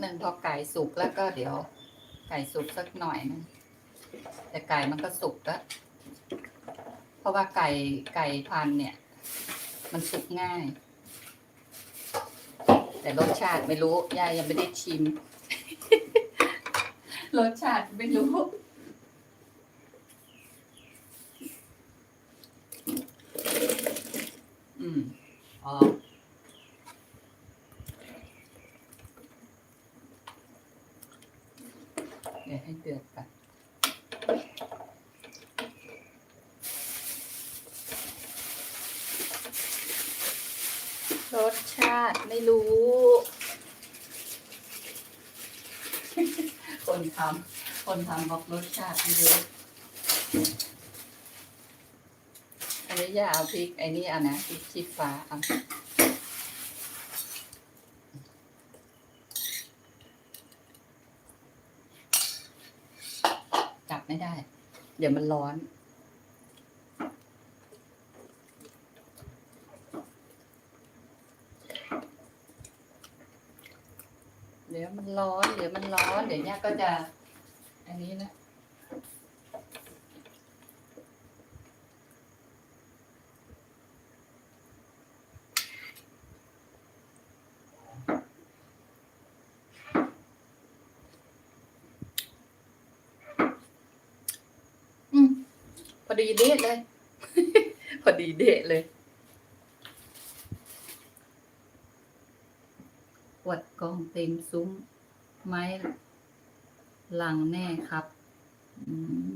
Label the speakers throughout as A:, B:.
A: หนึ่งพอไก่สุกแล้วก็เดี๋ยว ไก่สุกสักหน่อยนึงแต่ไก่มันก็สุกแล้วเพราะว่าไก่ไก่พันเนี่ย มันสุกง่าย แต่รสชาติไม่รู้ยายยังไม่ได้ชิม รสชาติไม่รู้อืมอ๋อ เดี๋ยวให้เดือดก่อนรสชาติไม่รู้ คนทำคนทำบอกรสชาติไม่รู้อันนี้อย่าเอาพริกไอ้นี่เอานะพริกชี้ฟ้าเอา ไม่ได้ เดี๋ยวมันร้อน เดี๋ยวมันร้อน เดี๋ยวมันร้อน เดี๋ยวเนี่ยก็จะ อันนี้นะ พอดีเดะเลย พอดีเดะเลยปวดกองเต็มซุ้ม ไม้หลังแน่ครับอืม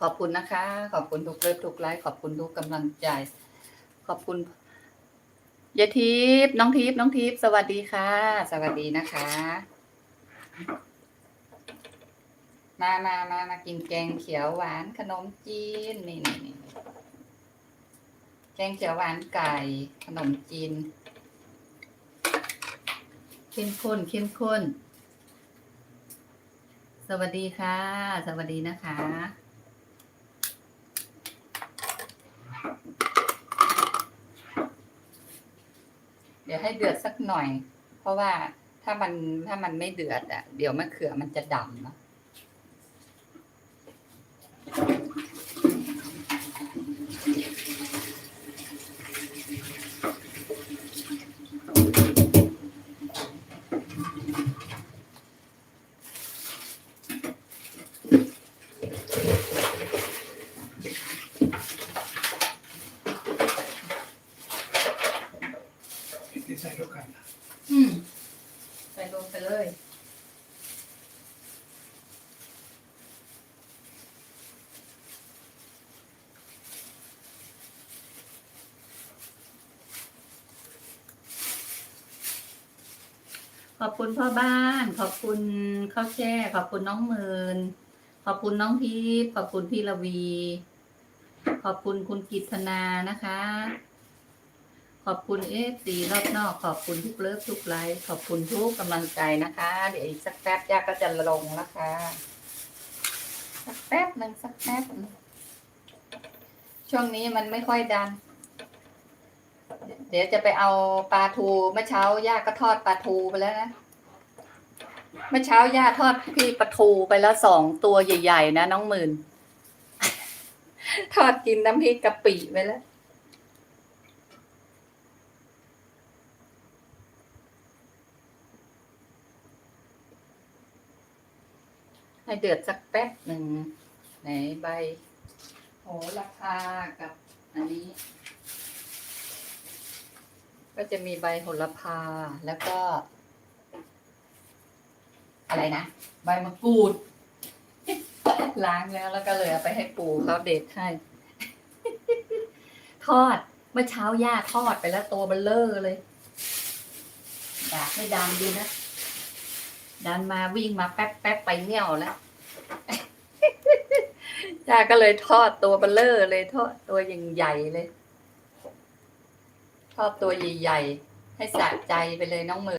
A: ขอบคุณนะคะ ขอบคุณทุกเลิฟทุกไลค์ขอบคุณทุกกำลังใจ ขอบคุณยายทิพย์น้องทิพย์น้องทิพย์สวัสดีค่ะ สวัสดีนะคะ มามามามากินแกงเขียวหวานขนมจีนนี่นี่นี่แกงเขียวหวานไก่ขนมจีนเข้มข้นเข้มข้น สวัสดีค่ะ สวัสดีนะคะ เดี๋ยวให้เดือดสักหน่อย เพราะว่าถ้ามันถ้ามันไม่เดือดอะ เดี๋ยวมะเขือมันจะดำเนอะ телефона. ขอบคุณพ่อบ้าน ขอบคุณข้าวแช่ ขอบคุณน้องเมิน ขอบคุณน้องทิพย์ขอบคุณพี่ละวี ขอบคุณคุณกิตนานะคะ ขอบคุณเอฟซีรอบนอก ขอบคุณทุกเลิฟทุกไลค์ขอบคุณทุกกำลังใจนะคะ เดี๋ยวอีกสักแป๊บย่าก็จะลงแล้วค่ะสักแป๊บหนึ่งสักแป๊บหนึ่งช่วงนี้มันไม่ค่อยดัน เดี๋ยวจะไปเอาปลาทูเมื่อเช้าย่าก็ทอดปลาทูไปแล้วนะเมื่อเช้าย่าทอดพี่ปลาทูไปแล้วสองตัวใหญ่ ๆ นะน้องหมื่น ทอดกินน้ำพริกกะปิไปแล้วให้เดือดสักแป๊บหนึ่งไหนใบ โหระพากับอันนี้ ก็จะมีใบโหระพาแล้วก็ อะไรนะ ใบมะกรูด ล้างแล้วแล้วก็เลยเอาไปให้ปู่เขาเด็ดให้ ทอดเมื่อเช้าย่าทอดไปแล้วตัวเบลเลอร์เลยอยากให้ดันดีนะ ดันมาวิ่งมาแป๊บแป๊บไปเงี้ยวแล้วย่าก็เลยทอดตัวเบลเลอร์เลยทอดตัวใหญ่เลย ชอบตัวใหญ่ๆให้สะใจไปเลยน้องมือ